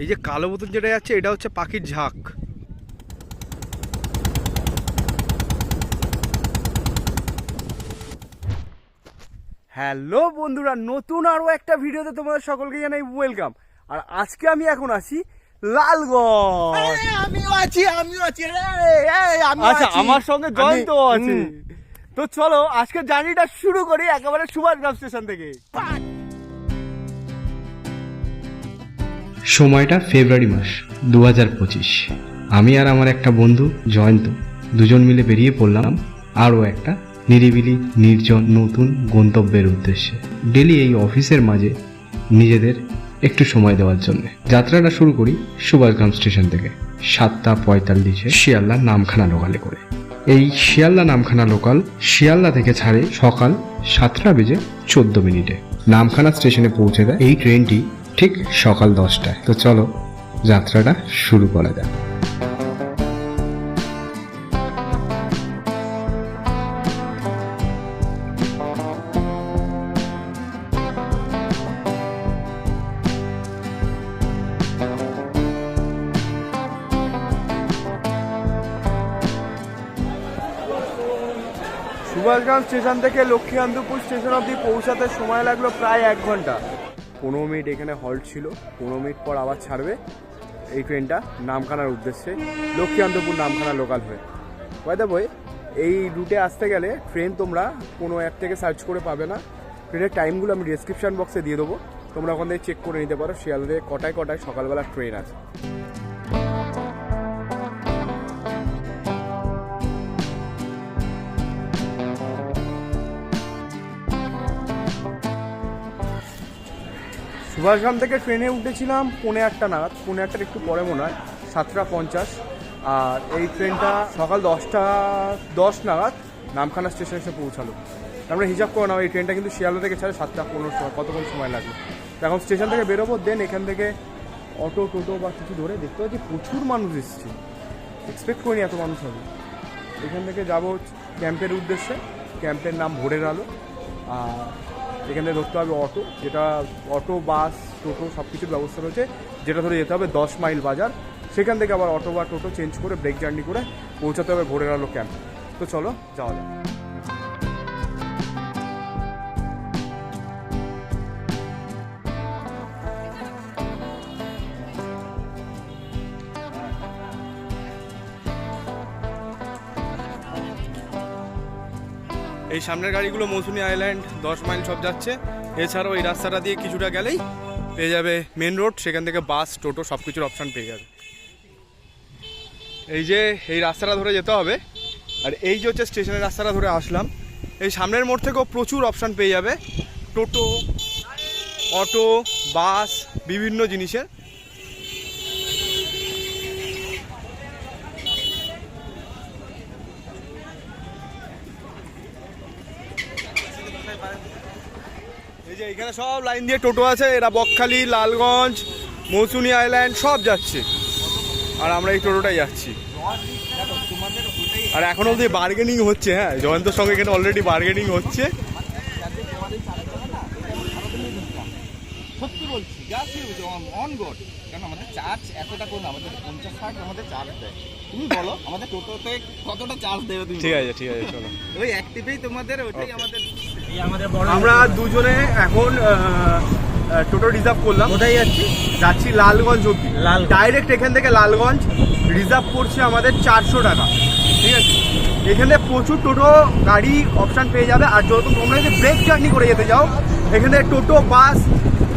এই যে কালো বোতল যেটা যাচ্ছে এটা হচ্ছে পাখির ঝাঁক। হ্যালো বন্ধুরা নতুন আরও একটা ভিডিওতে তোমাদের সকলকে জানাই ওয়েলকাম আর আজকে আমি এখন আছি লালগঞ্জ। আমিও আছি আমিও আছি। আচ্ছা আমার সঙ্গে জয়ন্ত আছে। তো চলো আজকে জার্নিটা শুরু করি একেবারে সুভাষগ্রাম স্টেশন থেকে। সময়টা ফেব্রুয়ারি মাস দু হাজার পঁচিশ। আমি আর আমার একটা বন্ধু, জয়ন্ত, দুজন মিলে বেরিয়ে পড়লাম আরও একটা নিরিবিলি, নির্জন, নতুন গন্তব্যের উদ্দেশ্যে। ডেলি এই অফিসের মাঝে নিজেদের একটু সময় দেওয়ার জন্য। যাত্রাটা শুরু করি সুভাষগ্রাম স্টেশন থেকে। সাতটা পঁয়তাল্লিশে শিয়ালদা নামখানা লোকালে করে। এই শিয়ালদা নামখানা লোকাল শিয়ালদা থেকে ছাড়ে সকাল সাতটা বেজে চোদ্দ মিনিটে। নামখানা স্টেশনে পৌঁছে দেয় এই ট্রেনটি ঠিক সকাল দশটায়। তো চলো, যাত্রাটা শুরু করা যাক। সুভাষগ্রাম স্টেশন থেকে লক্ষ্মীকান্তপুর স্টেশন অবধি পৌঁছাতে সময় লাগল প্রায় এক ঘণ্টা। পনেরো মিনিট এখানে হল্ট ছিল। পনেরো মিনিট পর আবার ছাড়বে এই ট্রেনটা নামখানার উদ্দেশ্যে। লক্ষ্মীকান্তপুর নামখানা লোকাল হয়ে। বাই দ্য বই এই রুটে আসতে গেলে ট্রেন তোমরা কোনো অ্যাপ থেকে সার্চ করে পাবে না। ট্রেনের টাইমগুলো আমি ডিসক্রিপশান বক্সে দিয়ে দেবো। তোমরা ওখান থেকে চেক করে নিতে পারো। শিয়ালদে কটায় কটায় সকালবেলা ট্রেন আছে। সুভাষগ্রাম থেকে ট্রেনে উঠেছিলাম পৌনে আটটা নাগাদ। পৌনে আটটার একটু পরে মনে হয়, সাতটা পঞ্চাশ। আর এই ট্রেনটা সকাল দশটা, দশ নাগাদ নামখানা স্টেশনে এসে পৌঁছালো। তারপরে হিসাব করে নাও, এই ট্রেনটা কিন্তু শিয়ালদা থেকে ছাড়ে সাতটা পনেরো সময় কতক্ষণ সময় লাগবে? এখন স্টেশন থেকে বেরোবো দেন এখান থেকে অটো, টোটো বা কিছু ধরে দেখতে পাচ্ছি প্রচুর মানুষ এসছে। এক্সপেক্ট করিনি এত মানুষ হবে। এখান থেকে যাব ক্যাম্পের উদ্দেশ্যে। ক্যাম্পের নাম ভোরের আলো। আর এখান থেকে ধরতে হবে অটো, যেটা অটো, বাস, টোটো সব কিছুর ব্যবস্থা রয়েছে, যেটা ধরে যেতে হবে দশ মাইল বাজার। সেখান থেকে আবার অটো বা টোটো চেঞ্জ করে, ব্রেক জার্নি করে পৌঁছাতে হবে ভোরের আলো ক্যাম্প। তো চলো, যাওয়া যাক। এই সামনের গাড়িগুলো মৌসুমি আইল্যান্ড, দশ মাইল সব যাচ্ছে। এছাড়াও এই রাস্তাটা দিয়ে কিছুটা গেলেই পেয়ে যাবে মেন রোড, সেখান থেকে বাস, টোটো সব কিছুর অপশান পেয়ে যাবে। এই যে, এই রাস্তাটা ধরে যেতে হবে। আর এই যে হচ্ছে স্টেশনের রাস্তাটা ধরে আসলাম, এই সামনের মোড় থেকেও প্রচুর অপশান পেয়ে যাবে। টোটো, অটো, বাস, বিভিন্ন জিনিসের। এখানে সব লাইন দিয়ে টোটো আছে এরা বকখালি লালগঞ্জ মৌসুনি আইল্যান্ড সব যাচ্ছে। আর আমরা এই টোটোটাই যাচ্ছি। আর এখন অবধি বার্গেনিং হচ্ছে হ্যাঁ জয়ন্তর সঙ্গে এখানে অলরেডি বার্গেনিং হচ্ছে। সত্যি বলছি যা অন গড কারণ আমাদের চার্জ এতটা করে আমাদের পঞ্চাশ ষাট আমাদের চার্জ দেয়। তুমি বলো আমাদের টোটোতে কতটা চার্জ দেবে তুমি ঠিক আছে ঠিক আছে চলো। ওই অ্যাক্টিভেই তোমাদের ওইটাই আমাদের আমরা দুজনে এখন টোটো রিজার্ভ করলাম। কোথায় যাচ্ছি? যাচ্ছি লালগঞ্জ অব্দি লালগঞ্জ। ডাইরেক্ট এখান থেকে লালগঞ্জ রিজার্ভ করছে আমাদের চারশো টাকা। ঠিক আছে? এখানে প্রচুর টোটো গাড়ি অপশান পেয়ে যাবে। আর যত তোমরা যদি ব্রেক জার্নি করে যেতে যাও এখানে টোটো বাস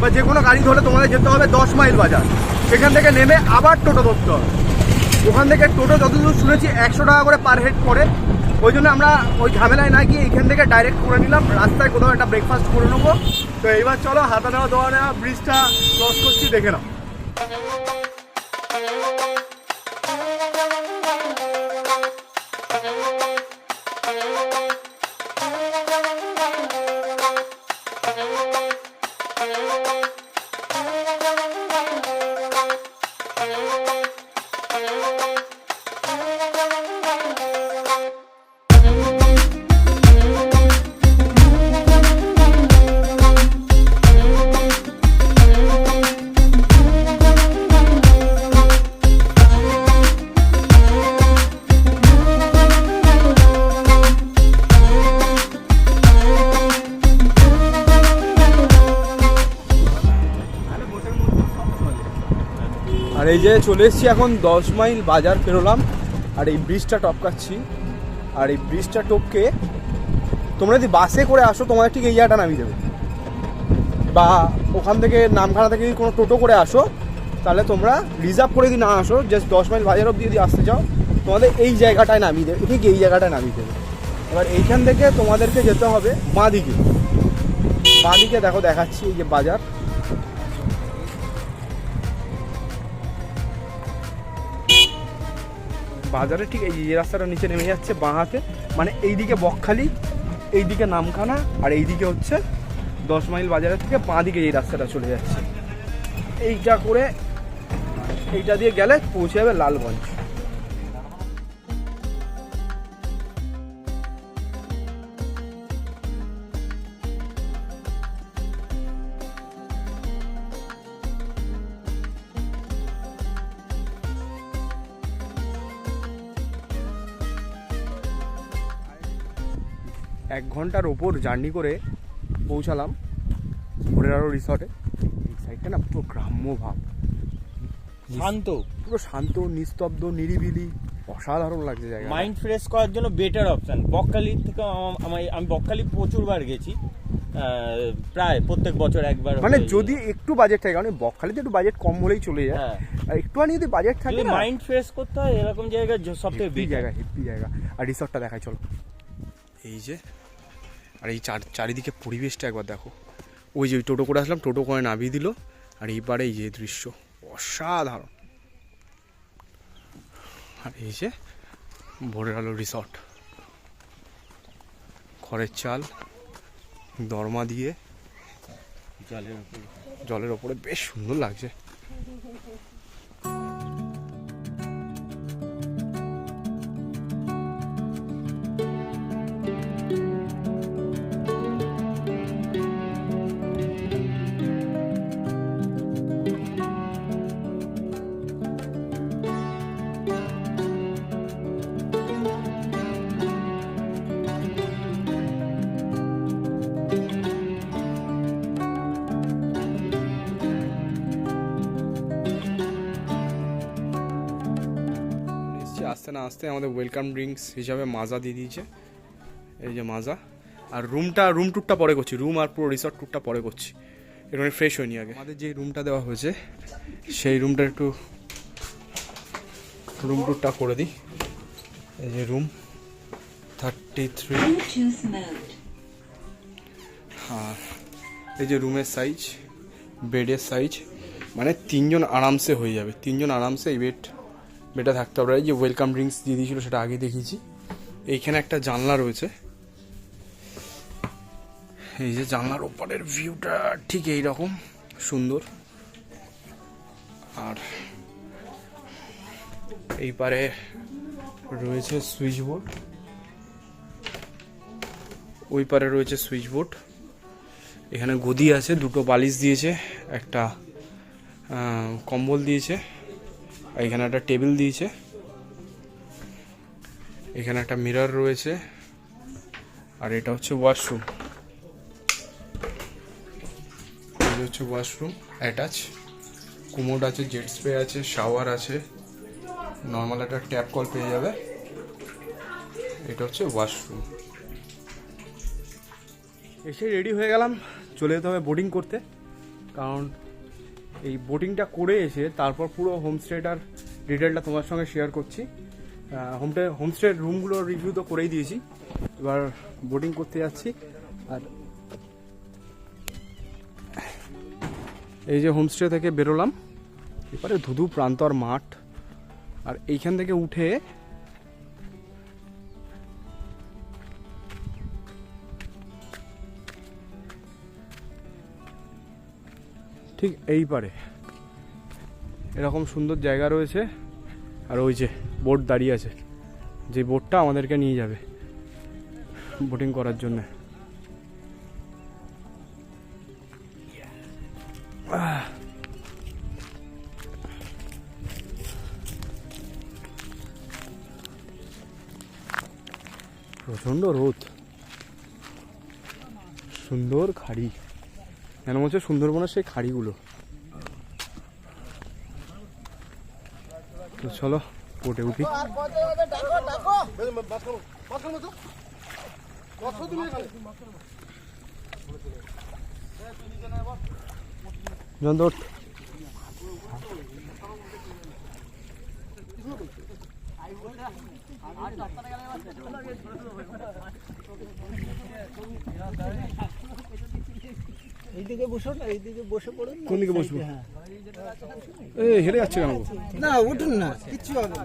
বা যে কোনো গাড়ি ধরে তোমাদের যেতে হবে দশ মাইল বাজার। সেখান থেকে নেমে আবার টোটো ধরতে হবে। ওখান থেকে টোটো যতদূর শুনেছি একশো টাকা করে পার হেড পড়ে। ওই জন্য আমরা ওই ঝামেলায় না গিয়ে এখান থেকে ডাইরেক্ট করে নিলাম। রাস্তায় কোথাও একটা ব্রেকফাস্ট করে নেব। তো এইবার চলো হাতা নেওয়া দেওয়া নেওয়া ব্রিজটা ক্রস করছি, দেখে নাও। যে চলে এসেছি এখন দশ মাইল বাজার পেরোলাম, আর এই ব্রিজটা টপকাচ্ছি। আর এই ব্রিজটা টপকে তোমরা যদি বাসে করে আসো, তোমাদের ঠিক এই জায়গাটা নামিয়ে দেবে। বা ওখান থেকে নামখানা থেকে যদি কোনো টোটো করে আসো, তাহলে তোমরা রিজার্ভ করে যদি না আসো জাস্ট দশ মাইল বাজার অব্দি যদি আসতে চাও, তোমাদের এই জায়গাটায় নামিয়ে দেবে, ঠিক এই জায়গাটায় নামিয়ে দেবে। এবার এইখান থেকে তোমাদেরকে যেতে হবে বাঁ দিকে বাঁ দিকে দেখো, দেখাচ্ছি এই যে বাজার। বাজারে, ঠিক এই যে রাস্তাটা নিচে নেমে যাচ্ছে বাঁ হাতে মানে এইদিকে বকখালি, এইদিকে নামখানা, আর এইদিকে হচ্ছে দশ মাইল বাজারের থেকে বাঁ দিকে এই রাস্তাটা চলে যাচ্ছে। এইটা করে এইটা দিয়ে গেলে পৌঁছে যাবে লালগঞ্জ। ঘণ্টার ওপর জার্নি করে পৌঁছালাম ভোরেরারো রিসর্টে এই সাইডটা না পুরো গ্রাম্য ভাব। শান্ত। পুরো শান্ত নিস্তব্ধ নিরিবিলি অসাধারণ লাগছে জায়গা মাইন্ড ফ্রেশ করার জন্য বেটার অপশন বকখালি থেকে আমার- আমি বকখালি প্রচুরবার গেছি। প্রায় প্রত্যেক বছর একবার মানে যদি একটু বাজেট থাকে কারণ বকখালিতে একটু বাজেট কম হলেই চলে যায়। হ্যাঁ। আর একটুখানি যদি বাজেট থাকে মাইন্ড ফ্রেশ করতে হয় এরকম জায়গা সব থেকে হেপি জায়গা হেপি জায়গা। আর রিসর্টটা দেখায় চলো। এই যে আর এই চার চারিদিকে পরিবেশটা একবার দেখো। ওই যে ওই টোটো করে আসলাম, টোটো করে নামিয়ে দিল। আর এইবারে এই যে দৃশ্য, অসাধারণ। আর এই যে ভোরের আলো রিসর্ট খড়ের চাল, দরমা দিয়ে। জলের ওপরে বেশ সুন্দর লাগছে। আসতে আমাদের ওয়েলকাম ড্রিঙ্কস হিসাবে মাজা দিয়ে দিয়েছে। এই যে মাজা। আর রুমটা রুম ট্যুরটা পরে করছি। রুম আর পুরো রিসর্ট ট্যুরটা পরে করছি। একটু ফ্রেশ হয়নি আগে। আমাদের যে রুমটা দেওয়া হয়েছে সেই রুমটা একটু রুম ট্যুরটা করে দিই। এই যে রুম থার্টি থ্রি আর এই যে রুমের সাইজ বেডের সাইজ মানে তিনজন আরামসে হয়ে যাবে। তিনজন আরামসে এই বেড বেডে থাকতে পারে। যে ওয়েলকাম ড্রিঙ্কস দিয়ে দিয়েছিল, সেটা আগে দেখিয়েছি। এইখানে একটা জানলা রয়েছে। এই যে জানলার ওপারের ভিউটা ঠিক এই রকম সুন্দর। আর এই পারে রয়েছে সুইচ বোর্ড ওই পারে রয়েছে সুইচ বোর্ড এখানে গদি আছে, দুটো বালিশ দিয়েছে, একটা কম্বল দিয়েছে। এখানে একটা টেবিল দিয়েছে। এখানে একটা মিরর রয়েছে। আর এটা হচ্ছে ওয়াশরুম। এটা হচ্ছে ওয়াশরুম, অ্যাটাচ। কুমোড আছে, জেট স্প্রে আছে, শাওয়ার আছে। নর্মাল একটা ট্যাপ কল পেয়ে যাবে। এটা হচ্ছে ওয়াশরুম। এসে রেডি হয়ে গেলাম। চলে যেতে হবে বোটিং করতে। কারণ এই বোটিংটা করে এসে তারপর পুরো হোমস্টেটার ডিটেলটা তোমার সঙ্গে শেয়ার করছি। হোমস্টে হোমস্টের রুমগুলোর রিভিউ তো করেই দিয়েছি। এবার বোটিং করতে যাচ্ছি। আর এই যে হোমস্টে থেকে বেরোলাম। এবারে ধুধু প্রান্তর মাঠ। আর এইখান থেকে উঠে ঠিক এই পারে এরকম সুন্দর জায়গা রয়েছে। আর ওই যে বোট দাঁড়িয়ে আছে। যে বোটটা আমাদেরকে নিয়ে যাবে বোটিং করার জন্য। প্রচণ্ড রোদ। সুন্দর খাড়ি। মনে হচ্ছে সুন্দরবনের সেই খাড়িগুলো। চলো বোটে উঠি। জয়ন্ত ওঠ। এইদিকে বসুন এইদিকে বসে পড়ুন। কোন দিকে বসবো? হ্যাঁ। এ হেরে যাচ্ছে কেন? না উঠুন না কিচ্ছু হবে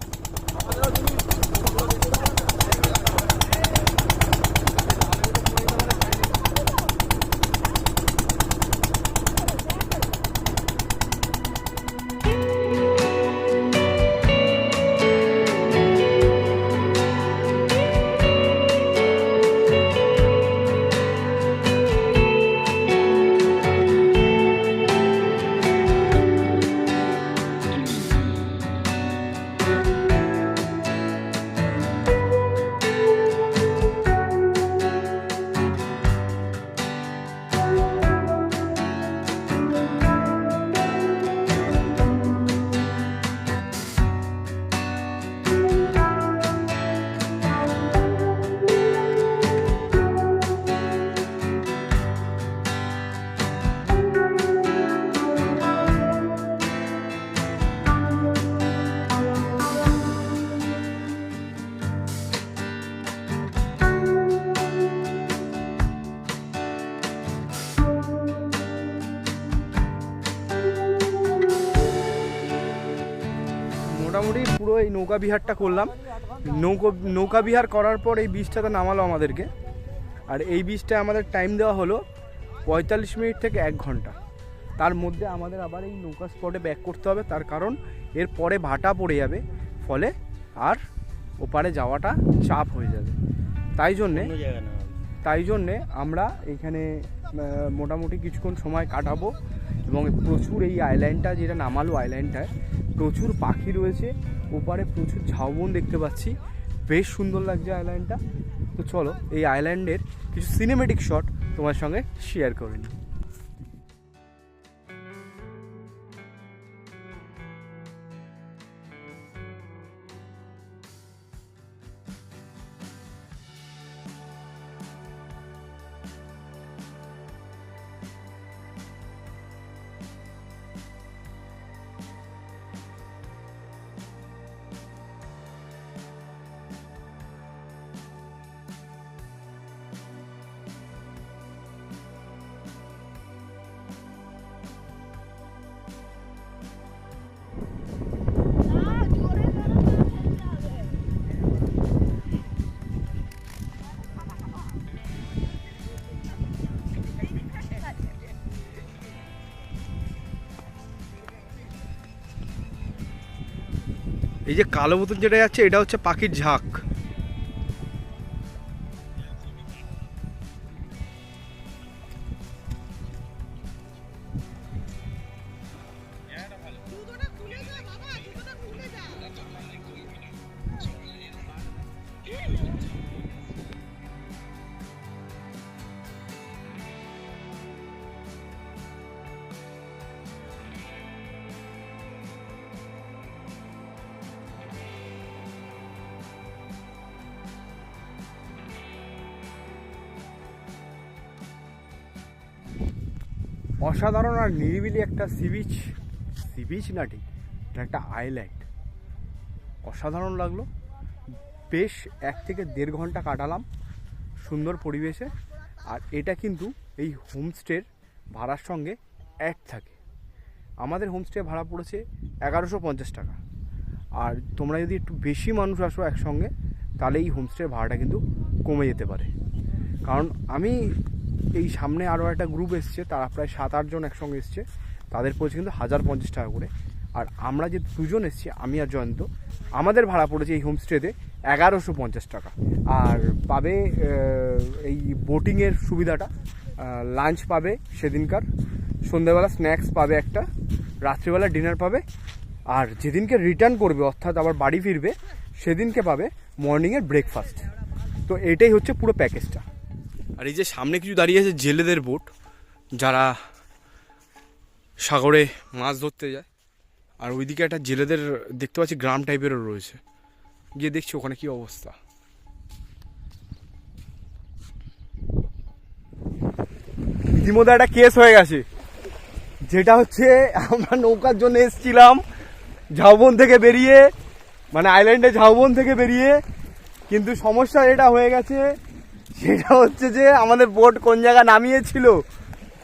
মোটামুটি পুরো এই নৌকা বিহারটা করলাম। নৌকো নৌকা বিহার করার পর এই বীজটাতে নামালো আমাদেরকে। আর এই বীজটায় আমাদের টাইম দেওয়া হলো পঁয়তাল্লিশ মিনিট থেকে এক ঘণ্টা। তার মধ্যে আমাদের আবার এই নৌকা স্পটে ব্যাক করতে হবে। তার কারণ এর পরে ভাটা পড়ে যাবে। ফলে আর ওপারে যাওয়াটা চাপ হয়ে যাবে। তাই জন্যে তাই জন্যে আমরা এখানে মোটামুটি কিছুক্ষণ সময় কাটাবো। এবং প্রচুর এই আইল্যান্ডটা যেটা নামালো আইল্যান্ডটায় প্রচুর পাখি রয়েছে। ওপারে প্রচুর ঝাউবন দেখতে পাচ্ছি। বেশ সুন্দর লাগছে আইল্যান্ডটা তো চলো, এই আইল্যান্ডের কিছু সিনেমেটিক শট তোমার সঙ্গে শেয়ার করে নিই। এই যে কালো বোতল যেটা যাচ্ছে এটা হচ্ছে পাখির ঝাঁক। অসাধারণ আর নিরিবিলি একটা সি বিচ সি বিচ না ঠিক, এটা একটা আইল্যান্ড অসাধারণ লাগল। বেশ এক থেকে দেড় ঘণ্টা কাটালাম সুন্দর পরিবেশে। আর এটা কিন্তু এই হোমস্টের ভাড়ার সঙ্গে অ্যাড থাকে। আমাদের হোমস্টে ভাড়া পড়েছে এগারোশো পঞ্চাশ টাকা। আর তোমরা যদি একটু বেশি মানুষ আসো একসঙ্গে, তাহলে এই হোমস্টের ভাড়াটা কিন্তু কমে যেতে পারে। কারণ আমি এই সামনে আরও একটা গ্রুপ এসছে, তারা প্রায় সাত আটজন একসঙ্গে এসছে। তাদের পড়েছে কিন্তু হাজার পঞ্চাশ টাকা করে। আর আমরা যে দুজন এসছি, আমি আর জয়ন্ত, আমাদের ভাড়া পড়েছে এই হোমস্টেতে এগারোশো পঞ্চাশ টাকা। আর পাবে এই বোটিংয়ের সুবিধাটা লাঞ্চ পাবে সেদিনকার, সন্ধ্যেবেলা স্ন্যাক্স পাবে একটা, রাত্রিবেলা ডিনার পাবে, আর যেদিনকে রিটার্ন করবে, অর্থাৎ আবার বাড়ি ফিরবে, সেদিনকে পাবে মর্নিংয়ের ব্রেকফাস্ট তো এটাই হচ্ছে পুরো প্যাকেজটা আর এই যে সামনে কিছু দাঁড়িয়ে আছে জেলেদের বোট, যারা সাগরে মাছ ধরতে যায়। আর ওইদিকে একটা জেলেদের দেখতে পাচ্ছি গ্রাম টাইপেরও রয়েছে। গিয়ে দেখছি ওখানে কি অবস্থা। ইতিমধ্যে একটা কেস হয়ে গেছে, যেটা হচ্ছে আমরা নৌকার জন্য এসেছিলাম, ঝাউবন থেকে বেরিয়ে মানে আইল্যান্ডে ঝাউবন থেকে বেরিয়ে। কিন্তু সমস্যা এটা হয়ে গেছে সেটা হচ্ছে যে আমাদের বোট কোন জায়গায় নামিয়েছিল,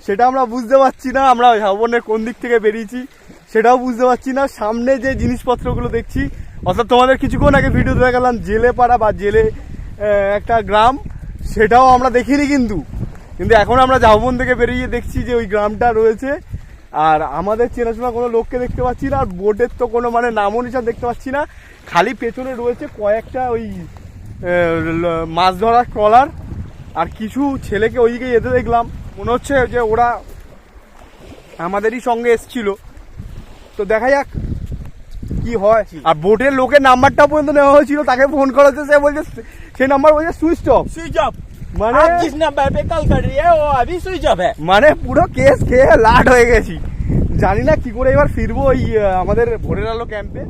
সেটা আমরা বুঝতে পারছি না। আমরা ঝাউবনের কোন দিক থেকে বেরিয়েছি, সেটাও বুঝতে পারছি না। সামনে যে জিনিসপত্রগুলো দেখছি, অর্থাৎ তোমাদের কিছুক্ষণ আগে ভিডিও দেখে গেলাম জেলে পাড়া বা জেলে একটা গ্রাম, সেটাও আমরা দেখিনি কিন্তু। কিন্তু এখন আমরা ঝাউবন থেকে বেরিয়ে দেখছি যে ওই গ্রামটা রয়েছে। আর আমাদের চেনাশোনা কোনো লোককে দেখতে পাচ্ছি না, আর বোটের তো কোনো মানে নামও নিশান দেখতে পাচ্ছি না। খালি পেছনে রয়েছে কয়েকটা ওই মাছ ধরার ট্রলার আর কিছু ছেলেকে ওইদিকে যেতে দেখলাম। মনে হচ্ছে যে ওরা আমাদেরই সঙ্গে এসছিল। তো দেখা যাক কি হয়। আর বোটের লোকের নাম্বারটা পর্যন্ত নেওয়া হয়েছিল তাকে ফোন করা হচ্ছে সে বলছে সে নাম্বার বলছে সুইচ অফ সুইচ অফ মানে জিস নাম্বার পে কল কর রিয়ে ও আবি সুইচ অফ হ্যায়। মানে পুরো কেস খেয়ে লাট হয়ে গেছি। জানি না কি করে এবার ফিরবো ওই আমাদের ভোরের আলো ক্যাম্পে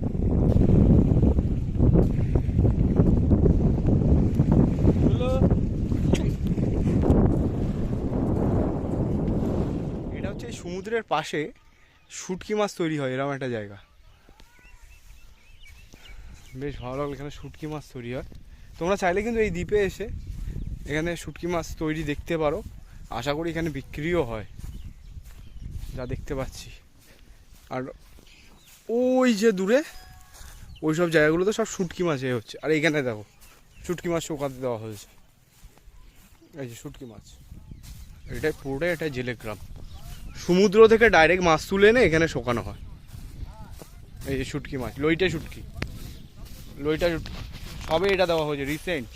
এই সমুদ্রের পাশে শুটকি মাছ তৈরি হয়, এরকম একটা জায়গা। বেশ ভালো লাগল এখানে শুটকি মাছ তৈরি হয়। তোমরা চাইলে কিন্তু এই দ্বীপে এসে এখানে শুটকি মাছ তৈরি দেখতে পারো। আশা করি এখানে বিক্রিও হয়, যা দেখতে পাচ্ছি। আর ওই যে দূরে, ওই সব জায়গাগুলোতে সব শুটকি মাছ এ হচ্ছে। আর এইখানে দেখো, শুটকি মাছ শোকাতে দেওয়া হয়েছে। এই যে শুটকি মাছ, এটাই পুরোটাই এটা জেলে গ্রাম। সমুদ্র থেকে ডাইরেক্ট মাছ তুলে এনে এখানে শোকানো হয়। এই যে শুটকি মাছ লইটা শুটকি। লইটা শুটকি। সবে এটা দেওয়া হয়েছে রিসেন্ট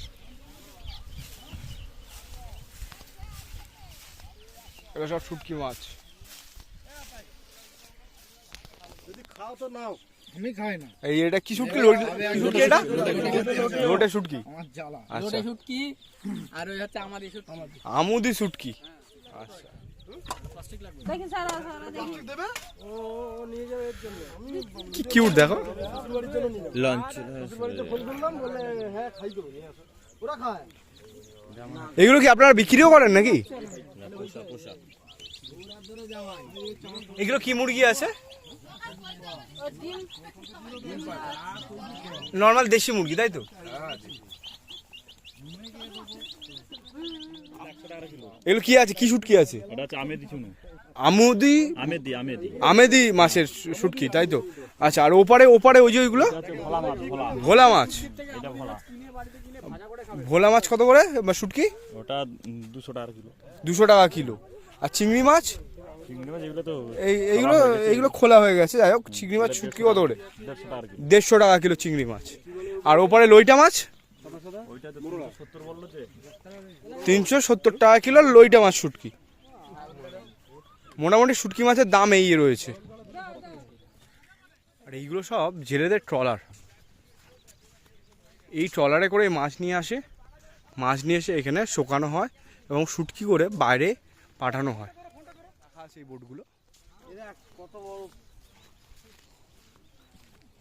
এগুলো সব শুটকি মাছ। যদি খাও তো নাও। আমি খাই না। এই এটা কি শুটকি? শুটকি এটা? লোটে শুটকি। জ্বালা। আচ্ছা। শুটকি আর ওই হচ্ছে আমাদের শুটকি। আমুদি শুটকি। আচ্ছা। দেখি সারা সারা দেখি ও নিয়ে যাবে এর জন্য। আমি কি কিউট দেখো। হ্যাঁ খায়। এগুলো কি আপনারা বিক্রিও করেন নাকি? এগুলো কি মুরগি আছে? নর্মাল দেশি মুরগি তাই তো? এগুলো কি আছে? কি শুটকি আছে? আমেদি আমুদি? Amedi Amedi. মাছের শুটকি তাই তো? আচ্ছা আর ওপারে ওপারে ওই যে ওইগুলো? ভোলা মাছ ভোলা। মাছ। কত করে? শুটকি ওটা দুশো টাকা কিলো। দুশো টাকা কিলো। আর চিংড়ি মাছ? এইগুলো এইগুলো খোলা হয়ে গেছে যাই হোক চিংড়ি মাছ শুটকি কত করে? দেড়শো টাকা কিলো চিংড়ি মাছ। আর ওপারে লইটা মাছ? তিনশো সত্তর টাকা কিলো লইটা মাছ শুটকি। মোটামুটি শুটকি মাছের দাম এই রয়েছে। আর এইগুলো সব জেলেদের ট্রলার। এই ট্রলারে করে মাছ নিয়ে আসে। মাছ নিয়ে এসে এখানে শোকানো হয় এবং শুটকি করে বাইরে পাঠানো হয়। এই বোটগুলো।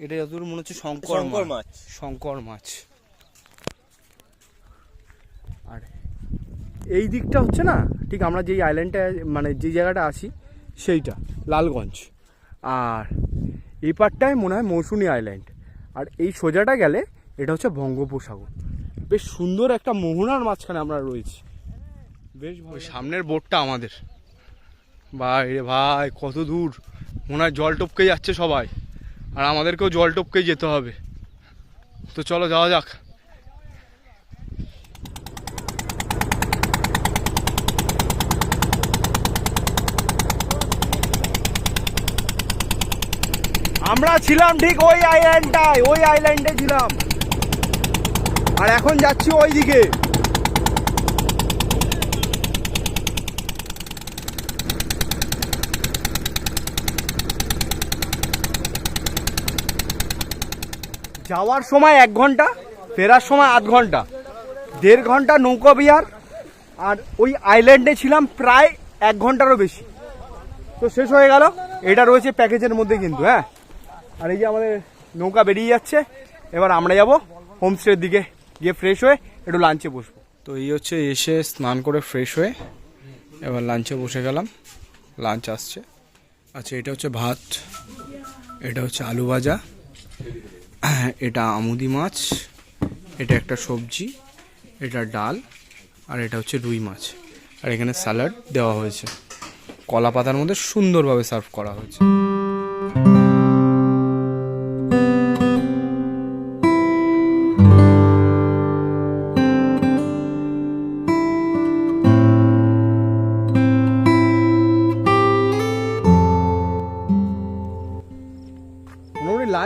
এটা যতদূর মনে হচ্ছে শঙ্কর মাছ। শঙ্কর মাছ। এই দিকটা হচ্ছে না, ঠিক আমরা যেই আইল্যান্ডটা মানে যেই জায়গাটা আছি, সেইটা, লালগঞ্জ। আর এই পারটায় মনে হয় মৌসুনি আইল্যান্ড আর এই সোজাটা গেলে এটা হচ্ছে বঙ্গোপসাগর। বেশ সুন্দর একটা মোহনার মাঝখানে আমরা রয়েছি। বেশ ভালো সামনের বোটটা আমাদের। ভাই রে ভাই, কত দূর। মনে হয় জল টপকে যাচ্ছে সবাই। আর আমাদেরকেও জল টপকেই যেতে হবে। তো চলো যাওয়া যাক। আমরা ছিলাম ঠিক ওই আইল্যান্ডটায় ওই আইল্যান্ডে ছিলাম। আর এখন যাচ্ছি ওই দিকে যাওয়ার সময় এক ঘণ্টা, ফেরার সময় আধ ঘণ্টা, দেড় ঘণ্টা নৌকা বিহার, আর ওই আইল্যান্ডে ছিলাম প্রায় এক ঘন্টারও বেশি। তো শেষ হয়ে গেল, এটা রয়েছে প্যাকেজের মধ্যে কিন্তু হ্যাঁ? আর এই যে আমাদের নৌকা বেরিয়ে যাচ্ছে, এবার আমরা যাব হোমস্টের দিকে গিয়ে ফ্রেশ হয়ে একটু লাঞ্চে বসবো। তো এই হচ্ছে এসে স্নান করে ফ্রেশ হয়ে এবার লাঞ্চে বসে গেলাম লাঞ্চ আসছে। আচ্ছা এটা হচ্ছে ভাত, এটা হচ্ছে আলু ভাজা, এটা আমুদি মাছ, এটা একটা সবজি, এটা ডাল, আর এটা হচ্ছে রুই মাছ। আর এখানে স্যালাড দেওয়া হয়েছে। কলা পাতার মধ্যে সুন্দরভাবে সার্ভ করা হয়েছে।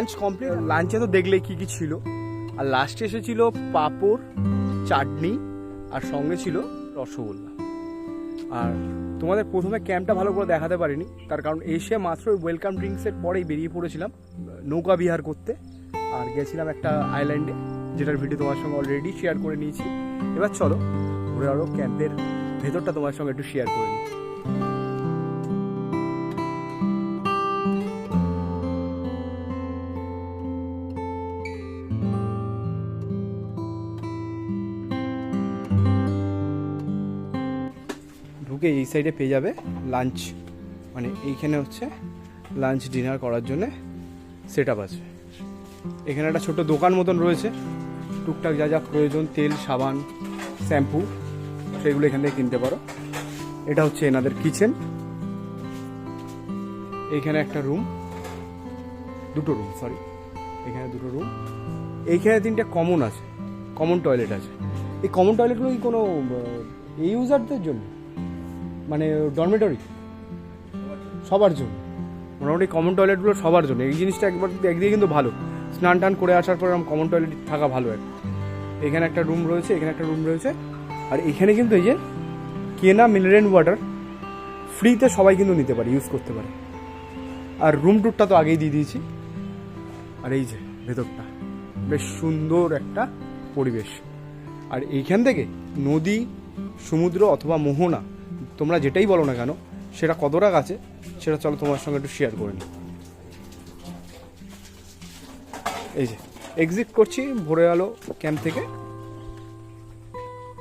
Lunch complete. লাঞ্চে তো দেখলে কি কি ছিল। আর লাস্টে এসেছিল পাঁপড়, চাটনি, আর সঙ্গে ছিল রসগোল্লা। আর তোমাদের প্রথমে ক্যাম্পটা ভালো করে দেখাতে পারিনি। তার কারণ এসে মাত্র ওয়েলকাম ড্রিঙ্কসের পরেই বেরিয়ে পড়েছিলাম, নৌকা বিহার করতে। আর গেছিলাম একটা আইল্যান্ডে যেটার ভিডিও তোমার সঙ্গে অলরেডি শেয়ার করে নিয়েছি। এবার চলো, ঘুরে আরও ক্যাম্পের ভেতরটা তোমার সঙ্গে একটু শেয়ার করে নিই। ঢুকে এই সাইডে পেয়ে যাবে লাঞ্চ মানে এইখানে হচ্ছে লাঞ্চ ডিনার করার জন্যে সেট আপ আছে। এখানে একটা ছোট দোকান মতন রয়েছে। টুকটাক যা যা প্রয়োজন, তেল, সাবান শ্যাম্পু সেগুলো এখান থেকে কিনতে পারো। এটা হচ্ছে এনাদের কিচেন এইখানে একটা রুম দুটো রুম সরি এখানে দুটো রুম এইখানে তিনটে কমন আছে। কমন টয়লেট আছে। এই কমন টয়লেটগুলো কি কোনো ইউজারদের জন্য? মানে ডরমেটরি সবার জন্য। মোটামুটি কমন টয়লেটগুলো সবার জন্য। এই জিনিসটা একবার একদিকে কিন্তু ভালো। স্নান টান করে আসার পর কমন টয়লেট থাকা ভালো একটা এখানে একটা রুম রয়েছে, এখানে একটা রুম রয়েছে। আর এখানে কিন্তু এই যে কেনা মিনারেল ওয়াটার ফ্রিতে সবাই কিন্তু নিতে পারে ইউজ করতে পারে। আর রুম টুরটা তো আগেই দিয়ে দিয়েছি। আর এই যে ভেতরটা, বেশ সুন্দর একটা পরিবেশ। আর এইখান থেকে নদী, সমুদ্র অথবা মোহনা তোমরা যেটাই বলো না কেন, সেটা কতটা কাছে সেটা চলো তোমার সঙ্গে একটু শেয়ার করে নিই। এই যে এক্সিট করছি ভোরে আলো ক্যাম্প থেকে।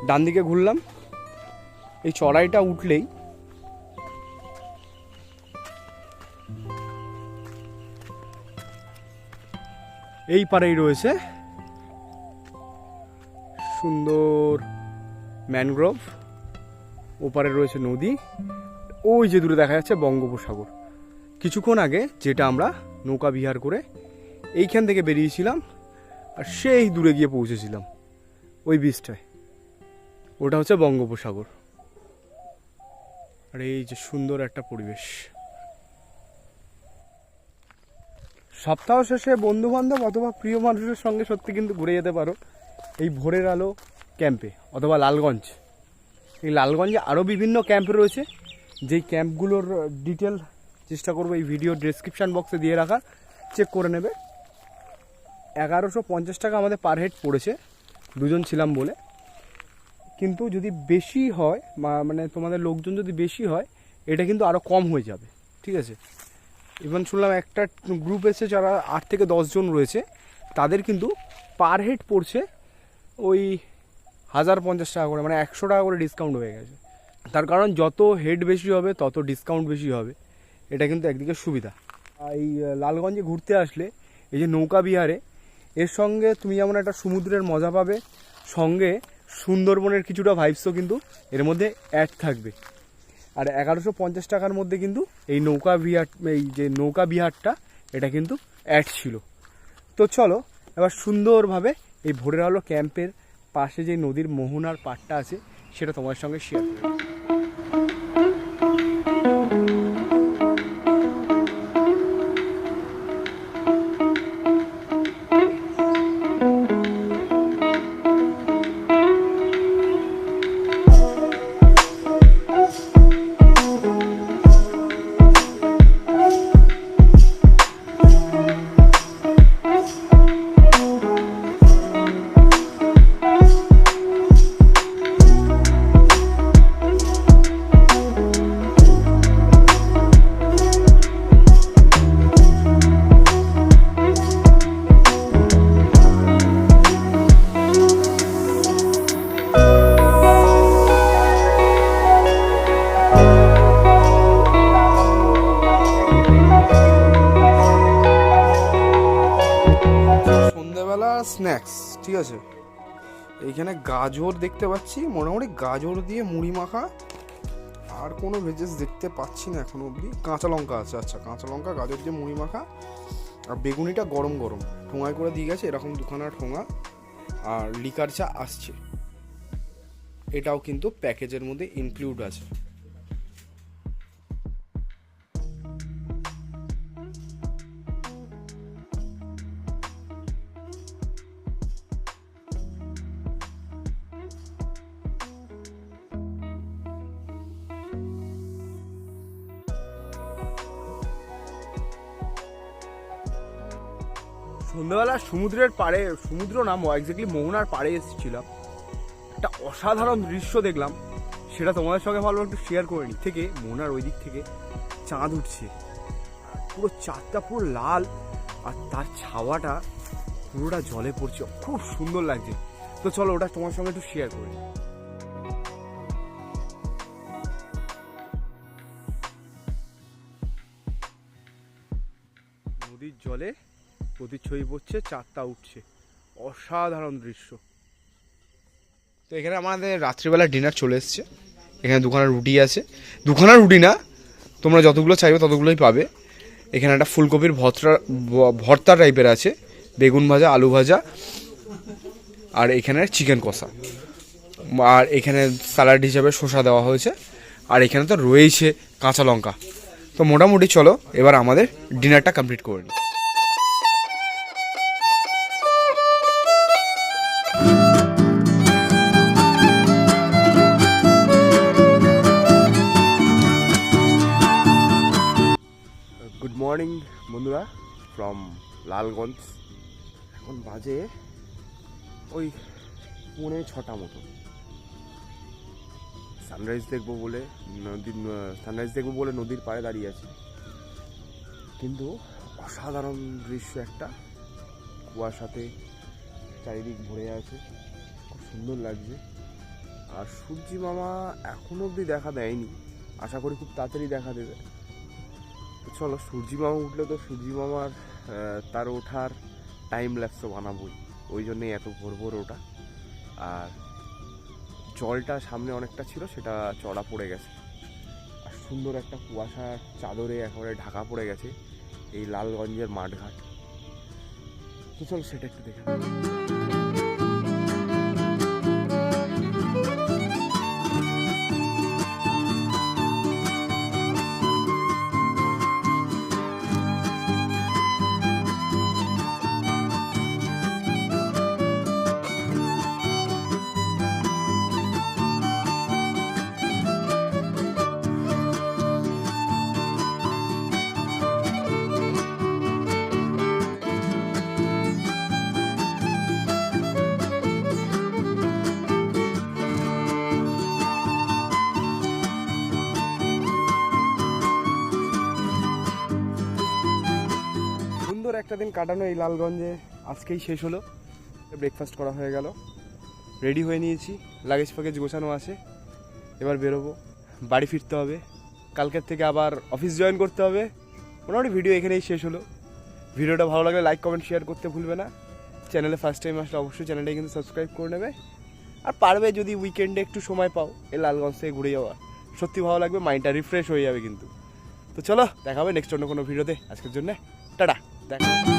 ডান দিকে ঘুরলাম। এই চড়াইটা উঠলেই এই পারেই রয়েছে সুন্দর ম্যানগ্রোভ ওপারে রয়েছে নদী, ওই যে দূরে দেখা যাচ্ছে বঙ্গোপসাগর। কিছুক্ষণ আগে যেটা আমরা নৌকা বিহার করে এইখান থেকে বেরিয়েছিলাম আর সেই দূরে গিয়ে পৌঁছেছিলাম, ওই বীজটায় ওটা হচ্ছে বঙ্গোপসাগর। আর এই যে সুন্দর একটা পরিবেশ। সপ্তাহ শেষে বন্ধু বান্ধব অথবা প্রিয় মানুষের সঙ্গে সত্যি কিন্তু ঘুরে যেতে পারো এই ভোরের আলো ক্যাম্পে অথবা লালগঞ্জ। এই লালগঞ্জে আরও বিভিন্ন ক্যাম্প রয়েছে। যেই ক্যাম্পগুলোর ডিটেল চেষ্টা করব এই ভিডিও ডেসক্রিপশান বক্সে দিয়ে রাখা চেক করে নেবে। এগারোশো পঞ্চাশ টাকা আমাদের পার হেড পড়েছে। দুজন ছিলাম বলে। কিন্তু যদি বেশি হয় মানে তোমাদের লোকজন যদি বেশি হয়, এটা কিন্তু আরও কম হয়ে যাবে। ঠিক আছে? ইভেন শুনলাম একটা গ্রুপ এসে যারা আট থেকে জন রয়েছে, তাদের কিন্তু পার হেড পড়ছে ওই হাজার পঞ্চাশ টাকা করে মানে একশো টাকা করে ডিসকাউন্ট হয়ে গেছে। তার কারণ যত হেড বেশি হবে, তত ডিসকাউন্ট বেশি হবে। এটা কিন্তু একদিকে সুবিধা। এই লালগঞ্জে ঘুরতে আসলে এই যে নৌকা বিহারে, এর সঙ্গে তুমি যেমন একটা সমুদ্রের মজা পাবে, সঙ্গে সুন্দরবনের কিছুটা ভাইবসও কিন্তু এর মধ্যে অ্যাড থাকবে। আর এগারোশো পঞ্চাশ টাকার মধ্যে কিন্তু এই নৌকা বিহার, এই যে নৌকা বিহারটা, এটা কিন্তু অ্যাড ছিল। তো চলো, এবার সুন্দরভাবে এই ভোরের আলো ক্যাম্পের পাশে যে নদীর মোহনার পাটটা আছে সেটা তোমার সঙ্গে শেয়ার করি এইখানে গাজর দেখতে পাচ্ছি, মোটামুটি গাজর দিয়ে মুড়ি মাখা। আর কোনো ভেজেস দেখতে পাচ্ছি না এখনও অবধি। কাঁচা লঙ্কা আছে আচ্ছা কাঁচা লঙ্কা, গাজর দিয়ে মুড়ি মাখা। আর বেগুনিটা গরম গরম। ঠোঙায় করে দিয়ে গেছে, এরকম দুখানা ঠোঙা। আর লিকার চা আসছে। এটাও কিন্তু প্যাকেজের মধ্যে ইনক্লুড আছে। সন্ধ্যাবেলা সমুদ্রের পাড়ে, সমুদ্র নাম এক্স্যাক্টলি মোহনার পাড়ে এসেছিলাম একটা অসাধারণ দৃশ্য দেখলাম। সেটা তোমাদের সঙ্গে ভালো একটু শেয়ার করে নিই থেকে, মোহনার ওই দিক থেকে চাঁদ উঠছে। পুরো চাঁদটা পুরো লাল আর তার ছাওয়াটা পুরোটা জলে পড়ছে। খুব সুন্দর লাগছে। তো চলো, ওটা তোমার সঙ্গে একটু শেয়ার করে করি। প্রতিচ্ছবি পড়ছে, চারটা উঠছে। অসাধারণ দৃশ্য। তো এখানে আমাদের রাত্রিবেলা ডিনার চলে এসছে। এখানে দুখানা রুটি আছে। দুখানা রুটি না, তোমরা যতগুলো চাইবে ততগুলোই পাবে। এখানে একটা ফুলকপির ভর্তা ভর্তা টাইপের আছে। বেগুন ভাজা, আলু ভাজা, আর এখানে চিকেন কষা। আর এখানে স্যালাড হিসাবে শসা দেওয়া হয়েছে। আর এখানে তো রয়েছে কাঁচা লঙ্কা। তো মোটামুটি চলো, এবার আমাদের ডিনারটা কমপ্লিট করে নিই। বন্ধুরা ফ্রম লালগঞ্জ। এখন বাজে ওই পৌনে ছটা মতো। সানরাইজ দেখব বলে নদীর সানরাইজ দেখব বলে নদীর পাড়ে দাঁড়িয়ে আছি। কিন্তু অসাধারণ দৃশ্য একটা। কুয়াশাতে চারিদিক ভরে আছে। খুব সুন্দর লাগছে। আর সূর্যি মামা এখনও অবধি দেখা দেয়নি। আশা করি খুব তাড়াতাড়ি দেখা দেবে। তো চলো সূর্যি মামা উঠলে তো সূর্যি মামার তার ওঠার টাইম ল্যাপস তো বানাবোই। ওই জন্যই এত ভোর ভোর ওঠা। আর জলটা সামনে অনেকটা ছিল, সেটা চড়া পড়ে গেছে। আর সুন্দর একটা কুয়াশার চাদরে একেবারে ঢাকা পড়ে গেছে এই লালগঞ্জের মাঠঘাট। তো চলো, সেটা একটু দেখে একটা দিন কাটানো এই লালগঞ্জে আজকেই শেষ হলো। ব্রেকফাস্ট করা হয়ে গেল। রেডি হয়ে নিয়েছি। লাগেজ ফাগেজ গোছানো আছে। এবার বেরোবো। বাড়ি ফিরতে হবে। কালকের থেকে আবার অফিস জয়েন করতে হবে। মোটামুটি ভিডিও এখানেই শেষ হলো। ভিডিওটা ভালো লাগলে লাইক কমেন্ট শেয়ার করতে ভুলবে না। চ্যানেলে ফার্স্ট টাইম আসলে অবশ্যই চ্যানেলটা কিন্তু সাবস্ক্রাইব করে নেবে। আর পারবে যদি উইকেন্ডে একটু সময় পাও এই লালগঞ্জ থেকে ঘুরে যাওয়া সত্যি ভালো লাগবে মাইন্ডটা রিফ্রেশ হয়ে যাবে কিন্তু। তো চলো, দেখা হবে নেক্সট অন্য কোনো ভিডিওতে আজকের জন্য, টাটা। দেখা